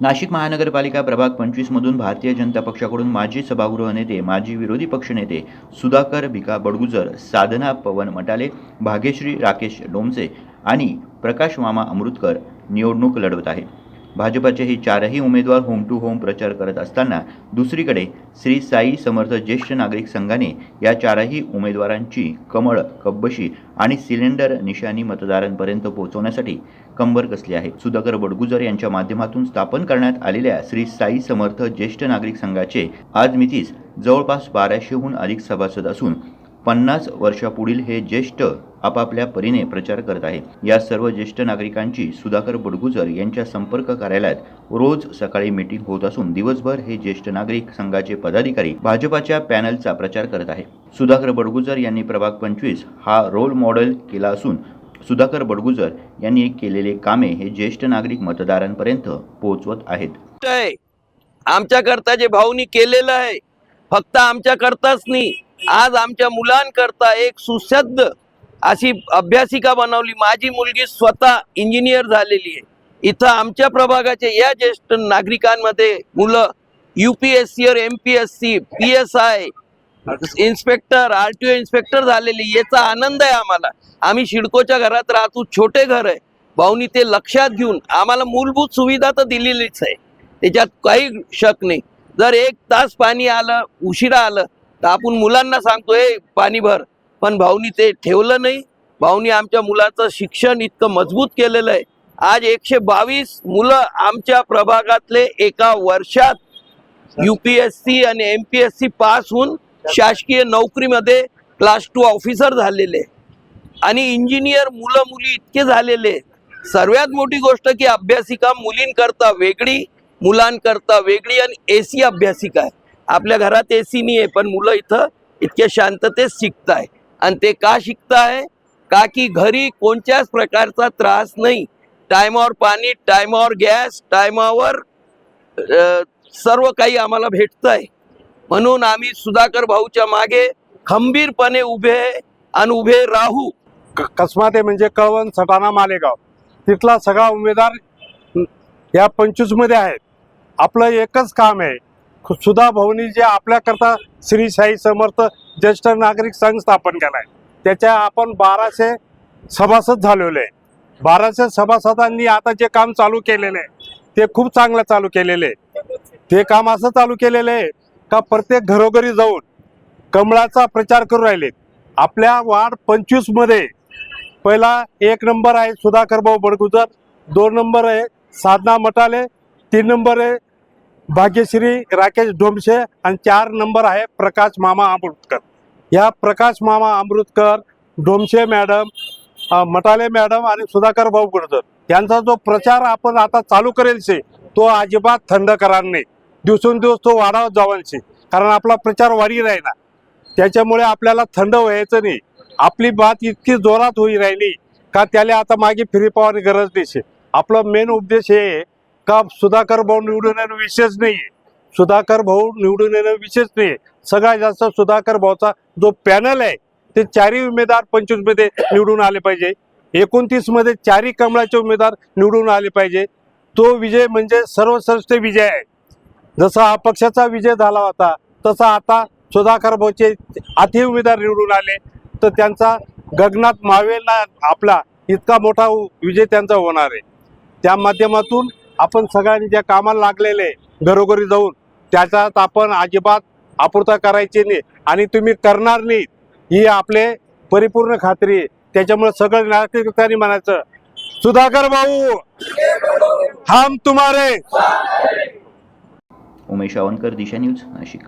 नाशिक महानगरपालिका प्रभाग पंचवीसमधून भारतीय जनता पक्षाकडून माजी सभागृह नेते माजी विरोधी पक्षनेते सुधाकर भिका बडगुजर साधना पवन मटाले भाग्यश्री राकेश डोमसे आणि प्रकाश मामा अमृतकर निवडणूक लढवत आहे भाजपाचे हे चारही उमेदवार होम टू होम प्रचार करत असताना दुसरीकडे श्री साई समर्थ ज्येष्ठ नागरिक संघाने या चारही उमेदवारांची कमळ कब्बशी आणि सिलेंडर निशाणी मतदारांपर्यंत पोहोचवण्यासाठी कंबर कसली आहे? सुधाकर बडगुजर यांच्या माध्यमातून स्थापन करण्यात आलेल्या श्री साई समर्थ ज्येष्ठ नागरिक संघाचे आज मितीस जवळपास बाराशेहून अधिक सभासद असून पन्नास वर्षापुढील हे ज्येष्ठ आपापल्या परीने प्रचार करत आहे. या सर्व ज्येष्ठ नागरिकांची सुधाकर बडगुजर यांच्या संपर्क कार्यालयात रोज सकाळी मीटिंग होत असून दिवसभर हे ज्येष्ठ नागरिक संघाचे पदाधिकारी भाजपाच्या पॅनलचा प्रचार करत आहे. सुधाकर बडगुजर यांनी प्रभाग पंचवीस हा रोल मॉडेल केला असून सुधाकर बडगुजर यांनी केलेले कामे हे ज्येष्ठ नागरिक मतदारांपर्यंत पोहोचवत आहेत. आमच्याकरता जे भाऊनी केलेलं आहे फक्त आमच्याकरताच नाही आज आमच्या मुलांकरता एक सुसज्ज अशी अभ्यासिका बनवली. माझी मुलगी स्वतः इंजिनियर झालेली आहे. इथं आमच्या प्रभागाचे या ज्येष्ठ नागरिकांमध्ये मुलं यू पी एस सी और M P S C P S I inspector R T O inspector झालेली याचा आनंद आहे आम्हाला. आम्ही शिडकोच्या घरात राहतो. छोटे घर आहे. भाऊनी ते लक्षात घेऊन आम्हाला मूलभूत सुविधा तर दिलेलीच आहे. त्याच्यात काही शक नाही. जर एक तास पाणी आलं उशिरा आलं तर आपण मुलांना सांगतो हे पाणी भर. पण भाऊनी ते ठेवलं नाही. भाऊनी आमच्या मुलाचं शिक्षण इतकं मजबूत केलेलं आहे. आज एकशे बावीस मुलं आमच्या प्रभागातले एका वर्षात यू पी एस सी आणि M P S C pass होऊन शासकीय नोकरीमध्ये क्लास टू ऑफिसर झालेले. आणि इंजिनियर मुलं मुली इतके झालेले. सर्वात मोठी गोष्ट की अभ्यासिका मुलींकरता वेगळी मुलांकरता वेगळी आणि ए सी अभ्यासिका आहे. आपल्या घरात एसी नाही आहे पण मुलं इथं इतक्या शांततेत शिकताय. आणि ते का शिकताय? का की घरी कोणत्याच प्रकारचा त्रास नाही. टायमावर पाणी टायमावर गॅस टायमावर सर्व काही आम्हाला भेटतंय. म्हणून आम्ही सुधाकर भाऊच्या मागे खंबीरपणे उभे आहे आणि उभे राहू. क- कसमाते म्हणजे कळवण सटाणा मालेगाव. तिथला सगळा उमेदवार या पंचवीसमध्ये आहेत. आपलं एकच काम आहे सुधा भवनी जे आपल्याकरता श्री साई समर्थ ज्येष्ठ नागरिक संघ स्थापन केलाय. त्याच्या आपण बाराशे सभासद झालेले आहे. बाराशे सभासदांनी आता जे काम चालू केलेले आहे ते खूप चांगलं चालू केलेले आहे. ते काम असं चालू केलेलं आहे का प्रत्येक घरोघरी जाऊन कमळाचा प्रचार करू राहिलेत. आपल्या वार्ड पंचवीसमध्ये पहिला एक नंबर आहे सुधाकर भाऊ बडगुजर दोन नंबर आहे साधना मटाले तीन नंबर आहे भाग्यश्री राकेश डोमशे आणि चार नंबर आहे प्रकाश मामा अमृतकर या प्रकाश मामा अमृतकर डोमशे मॅडम मटाले मॅडम आणि सुधाकर भाऊ बडगुजर यांचा जो प्रचार आपण आता चालू करेल से तो अजिबात थंड करार नाही. दिवसेंदिवस तो वाढावत जावांशी कारण आपला प्रचार वाढी राहिला. त्याच्यामुळे आपल्याला थंड व्हायचं नाही. आपली बात इतकी जोरात होई राहिली का त्याला आता मागे फिरी पावानी गरज नाही आपला मेन उद्देश हे का सुधाकर भाऊ निवडून येणं विशेष नाही सुधाकर भाऊ निवडून येणं विशेष नाही सगळ्यात जास्त सुधाकर भाऊचा जो पॅनल आहे ते चारही उमेदवार पंचवीसमध्ये निवडून आले पाहिजे. एकोणतीसमध्ये चारही कमळाचे उमेदवार निवडून आले पाहिजे. तो विजय म्हणजे सर्वश्रेष्ठ विजय आहे. जसा अपक्षाचा विजय झाला होता तसा आता सुधाकर भाऊचे आधी उमेदवार निवडून आले. तर त्यांचा गगनात मावेला आपला इतका मोठा विजय त्यांचा होणार आहे. त्या माध्यमातून आपण सगळ्यांनी ज्या कामाला लागलेले घरोघरी जाऊन त्याच्यात आपण अजिबात आपुरता करायची नाही आणि तुम्ही करणार नाही ही आपले परिपूर्ण खात्री आहे. त्याच्यामुळे सगळं नागरिकांनी म्हणायचं सुधाकर भाऊ हम तुम्हारे. उमेश आवनकर दिशा न्यूज नाशिक.